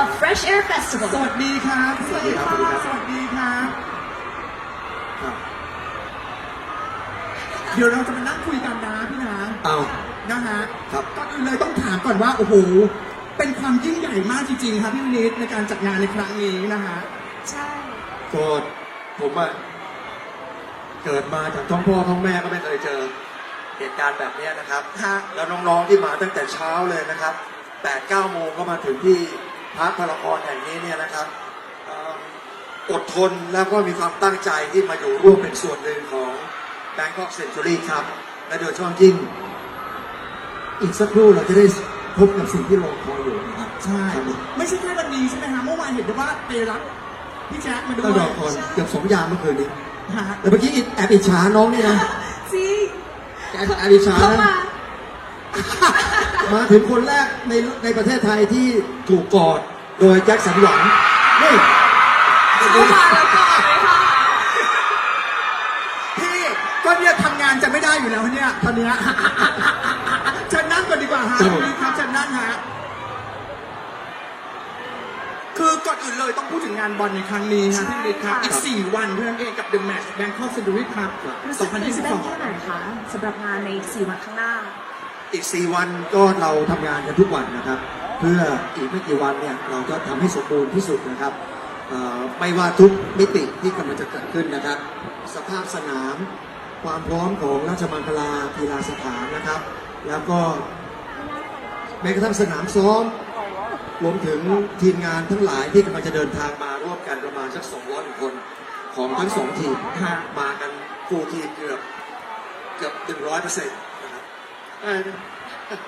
of Fresh Air Festival. สวัสดีครับ สวัสดีครับ สวัสดีครับครับ เดี๋ยวเราจะมานั่งคุยกันนะพี่นะเอา นะฮะครับ ก่อนอื่นเลยต้องถามก่อนว่า โอ้โห เป็นความยิ่งใหญ่มากจริงๆ ครับพี่วินิตในการจัดงานในครั้งนี้นะฮะ ใช่ ก็ผมอะเกิดมาจากท้องพ่อท้องแม่ก็ไม่เคยเจอเหตุการณ์แบบเนี้ยนะครับ ฮะ แล้วน้องๆที่มาตั้งแต่เช้าเลยนะครับ8ปดเก้าโมงก็มาถึงที่ พักพารากอนแห่งนี้เนี่ยนะครับเอ่ออดทนแล้วก็มีความตั้งใจที่มาอยู่ร่วมเป็นส่วนหนึ่งของ Bangkok Century ครับ และโดยเฉพาะยิ่งอีกสักครู่เราจะได้พบกับสิ่งที่รอคอยอยู่นะครับ ใช่ครับไม่ใช่แค่วันนี้ใช่ไหมฮะเมื่อวานเห็นได้ว่าไปรับพี่แจ๊คมาด้ก็วยรอคอยเกือบสองยามเมื่อคืนนี้ฮะแต่เมื่อกี้แอบอิจฉาน้องนี่นะสิแอบแอบอิจฉาเข้านะ มามาถึงคนแรกในในประเทศไทยที่ถูกกอดโดยแจ็คสันหวังนี่เข้ามาแล้วก่อนเลยค่ะพี่ก็เนี่ยทำงานจะไม่ได้อยู่แล้วเนี่ยตอนเนี้ยเชิญนั่งก่อนดีกว่าฮะพี่วินิตครับเชิญนั่งฮะคือก่อนอื่นเลยต้องพูดถึงงานบอลในครั้งนี้ฮะพี่วินิตครับ อีก 4 วันเท่านั้นเองกับ The Match Bangkok Century Cup รู้สึกตื่นเต้นแค่2022ไหนคะสำหรับงานในสี่วันข้างหน้า อีก 4 วันก็เราทำงานกันทุกวันนะครับ เพื่ออีกไม่กี่วันเนี่ยเราจะทำให้สมบูรณ์ที่สุดนะครับไม่ว่าทุกมิติที่กำลังจะเกิดขึ้นนะครับ สภาพสนาม ความพร้อมของราชมังคลากีฬาสถานนะครับ แล้วก็แม้กระทั่งสนามซ้อมรวมถึงทีมงานทั้งหลายที่กำลังจะเดินทางมาร่วมกันประมาณสัก200คนของทั้งสองทีมมากันฟูทีมเกือบเกือบหนึ่งร้อยเปอร์เซ็นต์ ครับเอ่อ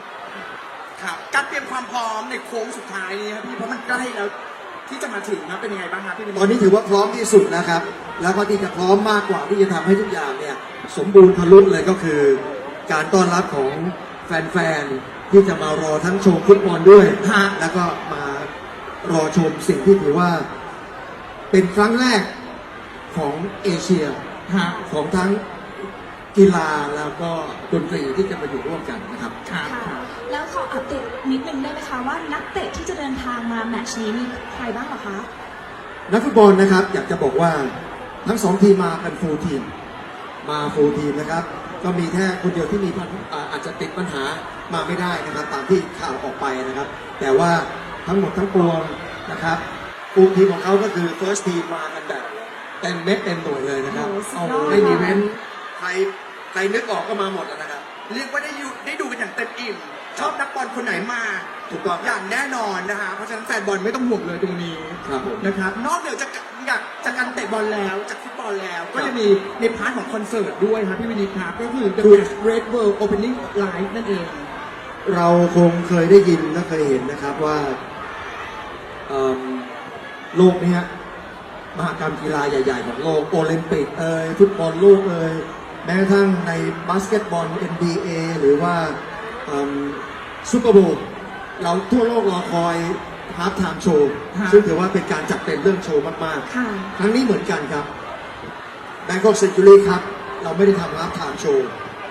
ครับการเตรียมความพร้อมในโค้งสุดท้ายนี้ครับพี่เพราะมันใกล้แล้ว ที่จะมาถึงนะเป็นยังไงบ้างครับพี่วินิตตอนนี้ถือว่าพร้อมที่สุดนะครับ แล้วก็ที่จะพร้อมมากกว่าที่จะทำให้ทุกอย่างเนี่ย สมบูรณ์พลุนเลยก็คือ การต้อนรับของแฟนๆที่จะมารอทั้งชมฟุตบอลด้วยฮะแล้วก็มารอชมสิ่งที่ถือว่า เป็นครั้งแรกของเอเชียฮะของทั้ง กีฬาแล้วก็ดนตรีที่จะมาอยู่ร่วมกันนะครับครับ ค่ะแล้วขออัปเดตนิดนึงได้ไหมคะว่านักเตะที่จะเดินทางมาแมตช์นี้มีใครบ้างเหรอคะนักฟุตบอลนะครับ อยากจะบอกว่าทั้งสองทีมมากันฟูลทีม มาฟูลทีมนะครับ ก็มีแค่คนเดียวที่มีปัญอ่าอาจจะติดปัญหามาไม่ได้นะครับ ตามที่ข่าวออกไปนะครับ แต่ว่าทั้งหมดทั้งปวงนะครับฟูลทีมของเขาก็คือ first team มากันแบบเต็มเม็ดเต็มหน่วยเลยนะครับโอ้สุดยอดไม่มีเว้น ใครใครนึกออกก็มาหมดแล้วนะครับ เรียกว่าได้อยู่ได้ดูกันอย่างเต็มอิ่ม ชอบนักบอลคนไหนมาถูกต้องอย่างแน่นอนนะฮะเพราะฉะนั้นแฟนบอลไม่ต้องห่วงเลยตรงนี้ครับผม นะครับ นอกเหนือจากอยากจากการเตะบอลแล้วจากฟุตบอลแล้ว ก็ครับจะมีในพาร์ทของคอนเสิร์ตด้วยครับพี่วินิตครับก็คือ The คือ Match Red World Opening Live นั่นเอง เราคงเคยได้ยินและเคยเห็นนะครับว่าเอิ่มโลกเนี้ยมหากรรมกีฬาใหญ่ ๆ ของโลก โอลิมปิกเอ่ยฟุตบอลโลกเอ่ย แม้กระทั่งในบาสเกตบอล NBA หรือว่าซูเปอร์โบว์เราทั่วโลกรอคอยฮาร์ t ไทม์โชว์ฮะซึ่งถือว่าเป็นการจัดเต็มเรื่องโชว์มากค่ะๆครั้งนี้เหมือนกันครับ Bangkok Century ครับ เราไม่ได้ทำฮาร์ t ไทม์โชว์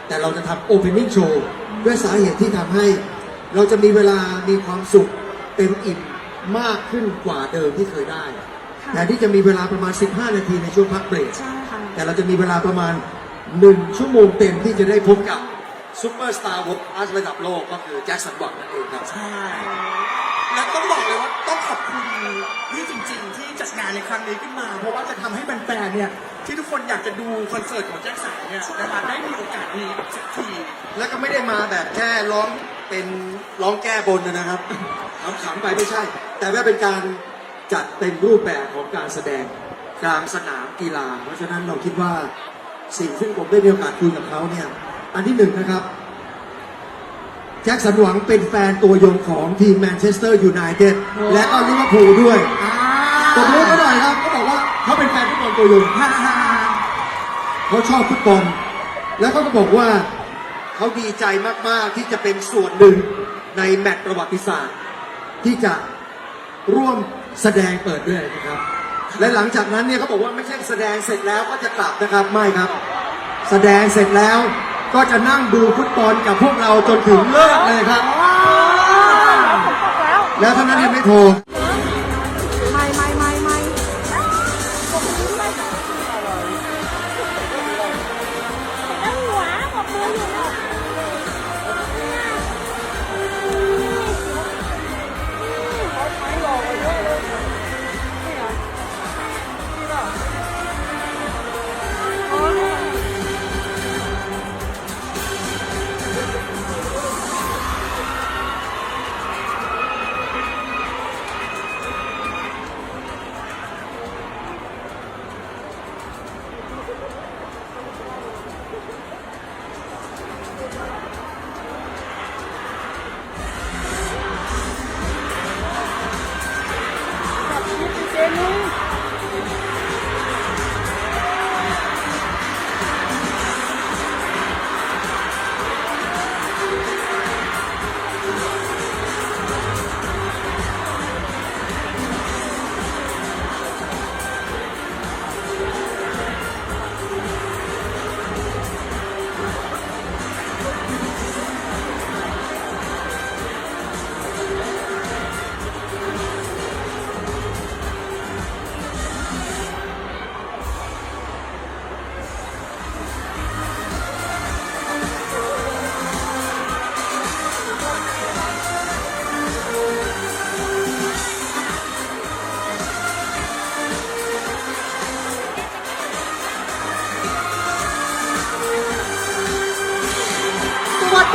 แต่เราจะทำโอเพนนิ่งโชว์ด้วยสาเหตุที่ทำให้ เราจะมีเวลามีความสุขเต็มอิ่มมากขึ้นกว่าเดิมที่เคยได้ค่ะแต่ที่จะมีเวลาประมาณ 15 นาทีในช่วงพักเบรกใช่ค่ะแต่เราจะมีเวลาประมาณ 1ชั่วโมงเต็มที่จะได้พบกับซูเปอร์สตาร์วงอาร์ระดับโลกก็คือแจ็คสันหวังนั่นเองครับ ใช่ แล้วต้องบอกเลยว่าต้องขอบคุณพี่จริง ๆ ที่จัดงานในครั้งนี้ขึ้นมา เพราะว่าจะทำให้แฟนๆเนี่ยที่ทุกคนอยากจะดูคอนเสิร์ตของแจ็คสันเนี่ยนะคะได้มีโอกาสนี้สักที แล้วก็ไม่ได้มาแบบแค่ร้องเป็นร้องแก้บนนะครับขำๆไปไม่ใช่ แต่ว่าเป็นการจัดเต็มรูปแบบของการแสดงกลางสนามกีฬา เพราะฉะนั้นเราคิดว่า สิ่งซึ่งผมได้มีโอกาสคุยกับเขาเนี่ย อันที่หนึ่งนะครับ แจ็คสันหวังเป็นแฟนตัวยงของทีมแมนเชสเตอร์ยูไนเต็ดและก็ลิเวอร์พูลด้วยอ่าตบมือเขาหน่อยครับเขาบอกว่าเขาเป็นแฟนฟุตบอลตัวยงเขาชอบฟุตบอลแล้วเขาก็บอกว่าเขาดีใจมาก ๆ ที่จะเป็นส่วนหนึ่งในแมตช์ประวัติศาสตร์ ที่จะร่วมแสดงเปิดด้วยนะครับ และหลังจากนั้นเนี่ยเขาบอกว่าไม่ใช่แสดงเสร็จแล้วก็จะกลับนะครับไม่ครับ แสดงเสร็จแล้วก็จะนั่งดูฟุตบอลกับพวกเราจนถึงเลิกเลยครับ แล้วเท่านั้นยังไม่พอ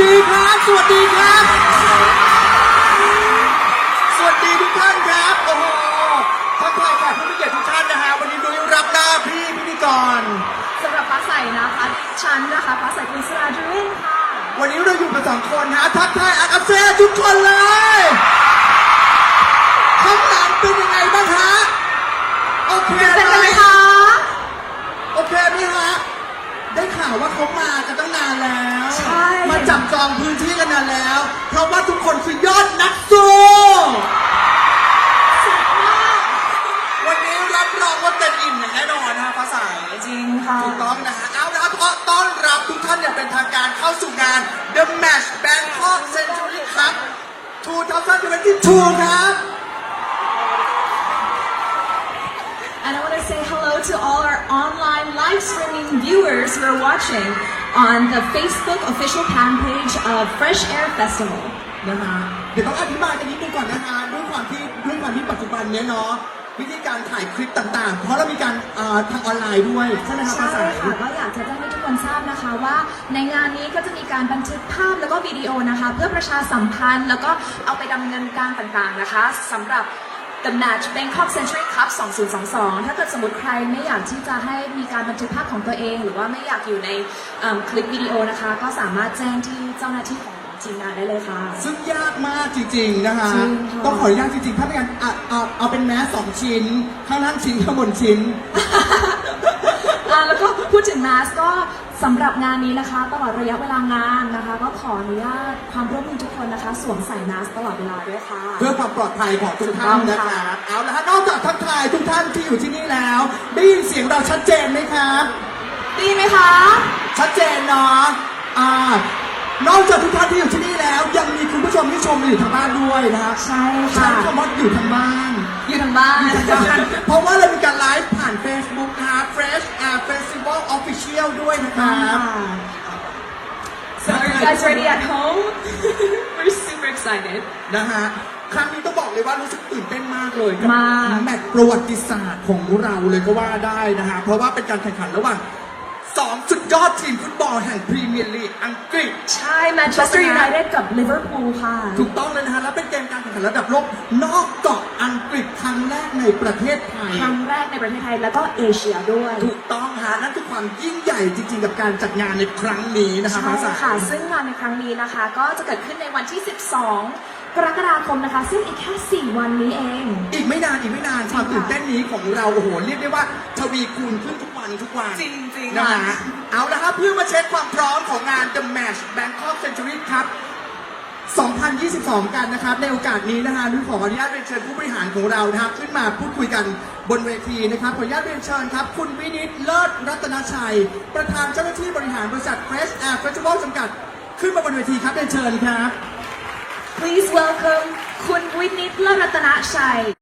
ดีครับ สวัสดีครับ สวัสดีทุกท่านครับ โอ้โหทักทายแขกผู้มีเกียรติทุกท่านนะฮะ วันนี้นุ้ยรับหน้าพี่พิธีกร สำหรับฟ้าใสนะคะฉันนะคะฟ้าใสกุลสราจุรินทร์ค่ะ วันนี้เราอยู่กันสองคนฮะ ทักทายอากาเซ่ทุกคนเลย ข้างหลังเป็นยังไงบ้างฮะ โอเคเสร็จไหกันไหมมคะ โอเคไหมฮะ ได้ข่าวว่าเขามากันตั้งนานแล้ว ใช่ มาจับจองพื้นที่กันนานแล้ว เพราะว่าทุกคนคือยอดนักสู้วันนี้รับรองว่าเต็มอิ่มอย่างแน่นอนนะฮะฟ้าใสจริงค่ะ ถูกต้องนะฮะเอาละครับขอต้อนรับทุกท่านอย่างเป็นทางการเข้าสู่งาน The Match Bangkok Century Cup 2022 ครับ And I want to say hello to all our online live streaming viewers who are watching on the Facebook official fan page of Fresh Air Festival. นะฮะเดี๋ยวต้องอธิบายกันนิดนึงก่อนนะฮะด้วยความที่ด้วยความที่ปัจจุบันเนี้ยเนาะวิธีการถ่ายคลิปต่างๆ เพราะเรามีการเอ่อทางออนไลน์ด้วยใช่ไหมครับใช่ภาษาค่ะก็อยากจะแจ้งให้ทุกคนทราบนะคะว่า ในงานนี้ก็จะมีการบันทึกภาพแล้วก็วิดีโอนะคะ เพื่อประชาสัมพันธ์แล้วก็เอาไปดำเนินการต่างๆนะคะสำหรับ The Match Bangkok Century Cup 2022 ถ้าเกิดสมมติใครไม่อยากที่จะให้มีการบันทึกภาพของตัวเอง หรือว่าไม่อยากอยู่ในเอิ่มคลิปวิดีโอนะคะ ก็สามารถแจ้งที่เจ้าหน้าที่ของทีมงานได้เลยค่ะ ซึ่งยากมากจริงๆนะคะ จริงค่ะ ต้องขออนุญาตจริงๆ ถ้าไม่งั้นอะเอาเอาเป็นแมสสองชิ้น ข้างล่างชิ้นข้างบนชิ้น อ่าแล้วก็พูดถึงมาสก็ สำหรับงานนี้นะคะ ตลอดระยะเวลางานนะคะ ก็ขออนุญาตความร่วมมือทุกคนนะคะ สวมใส่มาสตลอดเวลาด้วยค่ะ เพื่อความปลอดภัยของทุกท่านถูกต้องนะคค่ะรับเอาละฮะนอกจากทักทายทุกท่านที่อยู่ที่นี่แล้วได้ยินเสียงเราชัดเจนไหมครับดีไหมคะ ชัดเจนเนาะอ่านอกจากทุกท่านที่อยู่ที่นี่แล้ว ยังมีคุณผู้ชมที่ชมอยู่ทางบ้านด้วยนะครับใช่ใช้ค่ะคำว่าอยู่ทางบ้านอยู่ทางบ้านอยู่ทางบ้าน เพราะว่า Official ด้วยนะครับ So are you guys ready at home? We're super excited. นะฮะ ครั้งนี้ต้องบอกเลยว่ารู้สึกตื่นเต้นมากเลยกัมาก แมตช์ประวัติศาสตร์ของเราเลยก็ว่าได้นะฮะ เพราะว่าเป็นการแข่งขันระหว่างสองสุด ยอดทีมฟุตบอลแห่งพรีเมียร์ลีกอังกฤษ ใช่ Manchester United กับ Liverpool ค่ะ ถูกต้องเลยนะฮะและเป็นเกมการแข่งขันระดับโลกนอกเกาะอังกฤษครั้งแรกในประเทศไทย ครั้งแรกในประเทศไทยแล้วก็เอเชียด้วย ถูกต้องฮะนั่นคือความยิ่งใหญ่จริงๆ กับการจัดงานในครั้งนี้นะคะใช่ภาษาค่ะ ซึ่งงานในครั้งนี้นะคะ ก็จะเกิดขึ้นในวันที่ 12กรกฎาคมนะคะ ซึ่งอีกแค่ 4 วันนี้เอง อีกไม่นานอีกไม่นานความตื่นเต้นนี้ของเรา โอ้โห เรียกได้ว่า ทวีคูณขึ้นทุกวันทุกวัน จริง ๆนะค่ะ ฮะเอาละครับเพื่อมาเช็คความพร้อมของงาน The Match Bangkok Century Cup 2022 กันนะครับ ในโอกาสนี้นะฮะนุ้ยขออนุญาตเรียนเชิญผู้บริหารของเรานะครับ ขึ้นมาพูดคุยกันบนเวทีนะครับ ขออนุญาตเรียนเชิญครับ คุณวินิตเลิศรัตนชัย ประธานเจ้าหน้าที่บริหารบริษัท Fresh Air Festival จำกัด ขึ้นมาบนเวทีครับเรียนเชิญครับ Please welcome คุณวินิตลรัตนชัย